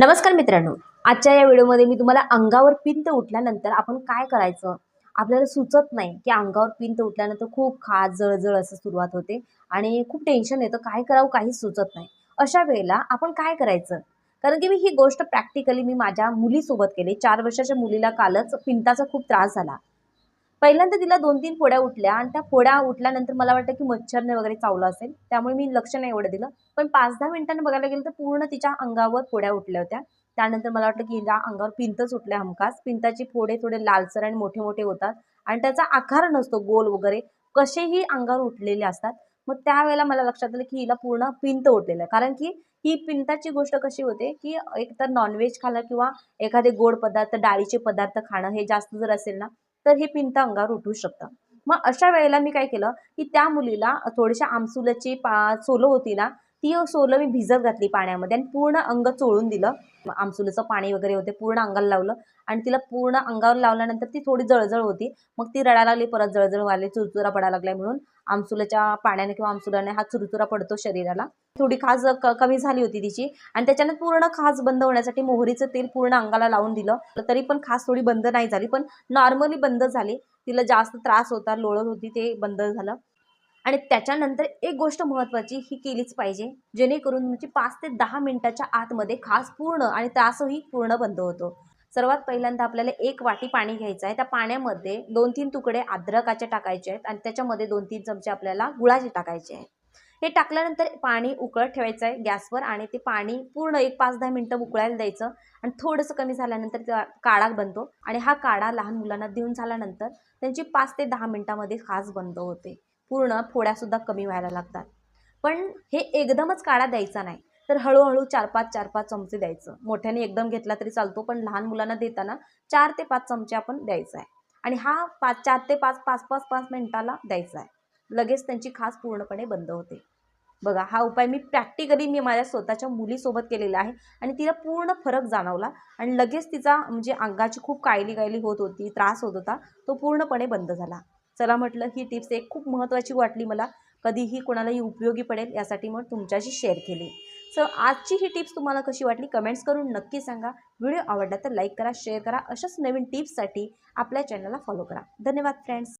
नमस्कार मित्रांनो आजच्या या व्हिडिओमध्ये मी तुम्हाला अंगावर पिंत उठल्यानंतर आपण काय करायचं? आपल्याला सुचत नाही की अंगावर पिंत उठल्यानंतर खूप खास जळजळ असं सुरुवात होते आणि खूप टेन्शन येतं काय करावं काहीच सुचत नाही. अशा वेळेला आपण काय करायचं? कारण की मी ही गोष्ट प्रॅक्टिकली मी माझ्या मुलीसोबत केली. चार वर्षाच्या मुलीला कालच पिंताचा खूप त्रास झाला. पहिल्यांदा तिला दोन तीन फोड्या उठल्या आणि त्या फोड्या उठल्यानंतर मला वाटतं की मच्छरने वगैरे चावलं असेल. त्यामुळे मी लक्ष नाही एवढं दिलं. पण पाच दहा मिनिटांनी बघायला गेलं तर पूर्ण तिच्या अंगावर फोड्या उठल्या होत्या. त्यानंतर मला वाटलं की हिला अंगावर पिंतच उठल्या हमखास. पिंताची फोडे थोडे लालसर आणि मोठे मोठे होतात आणि त्याचा आकार नसतो गोल वगैरे. कसेही अंगावर उठलेले असतात. मग त्यावेळेला मला लक्षात आलं की हिला पूर्ण पिंत उठलेलं आहे. कारण की ही पिंताची गोष्ट कशी होते की एकतर नॉनव्हेज खाणं किंवा एखादे गोड पदार्थ डाळीचे पदार्थ खाणं हे जास्त जर असेल ना तर हे पिंत अंगावर उठू शकतं. मग अशा वेळेला मी काय केलं की त्या मुलीला थोडीशा आमसुलाची पा सोलं होती ना ती सोलं मी भिजत घातली पाण्यामध्ये आणि पूर्ण अंग चोळून दिलं. आमसुलीचं पाणी वगैरे होते पूर्ण अंगाला लावलं आणि तिला पूर्ण अंगावर लावल्यानंतर ती थोडी जळजळ होती. मग ती रडायला लागली परत जळजळ व्हायला चुरचुरा पडायला लागलाय म्हणून. आमसुलाच्या पाण्याने किंवा आमसुलाने हा चुरचुरा पडतो शरीराला. थोडी खाज क कमी झाली होती तिची आणि त्याच्यानं पूर्ण खाज बंद होण्यासाठी मोहरीचं तेल पूर्ण अंगाला लावून दिलं. तरी पण खास थोडी बंद नाही झाली पण नॉर्मली बंद झाली. तिला जास्त त्रास होता लोळत होती ते बंद झालं. आणि त्याच्यानंतर एक गोष्ट महत्त्वाची ही केलीच पाहिजे जेणेकरून तुमची पाच ते दहा मिनिटाच्या आतमध्ये खास पूर्ण आणि त्रासही पूर्ण बंद होतो. सर्वात पहिल्यांदा आपल्याला एक वाटी पाणी घ्यायचं आहे त्या पाण्यामध्ये दोन तीन तुकडे अद्रकाचे टाकायचे आहेत आणि त्याच्यामध्ये दोन तीन चमचे आपल्याला गुळाचे टाकायचे आहेत. हे टाकल्यानंतर पाणी उकळत ठेवायचं आहे गॅसवर आणि ते पाणी पूर्ण एक पाच दहा मिनटं उकळायला द्यायचं आणि थोडंसं कमी झाल्यानंतर त्या काढा बनतो आणि हा काढा लहान मुलांना देऊन झाल्यानंतर त्यांची पाच ते दहा मिनटामध्ये खास बंद होते. पूर्ण फोड्यासुद्धा कमी व्हायला लागतात. पण हे एकदमच काढा द्यायचा नाही. तर हळूहळू चार पाच चार पाच चमचे द्यायचं. मोठ्याने एकदम घेतला तरी चालतो पण लहान मुलांना देताना चार ते पाच चमचे आपण द्यायचा आहे. आणि हा पाच चार ते पाच पाच पाच पाच मिनटाला द्यायचा आहे. लगेच त्यांची खास पूर्णपणे बंद होते. बघा हा उपाय मी प्रॅक्टिकली मी माझ्या स्वतःच्या मुलीसोबत केलेला आहे आणि तिला पूर्ण फरक जाणवला आणि लगेच तिचा म्हणजे अंगाची खूप कायली कायली होत होती त्रास होत होता तो पूर्णपणे बंद झाला. चला म्हटलं ही टिप्स एक खूप महत्त्वाची वाटली मला. कधीही कोणालाही उपयोगी पडेल यासाठी मग तुमच्याशी शेअर केली. सो आजची ही टिप्स तुम्हाला कशी वाटली कमेंट्स करून नक्की सांगा. व्हिडिओ आवडला तर लाईक करा शेअर करा. अशाच नवीन टिप्ससाठी आपल्या चॅनलला फॉलो करा. धन्यवाद फ्रेंड्स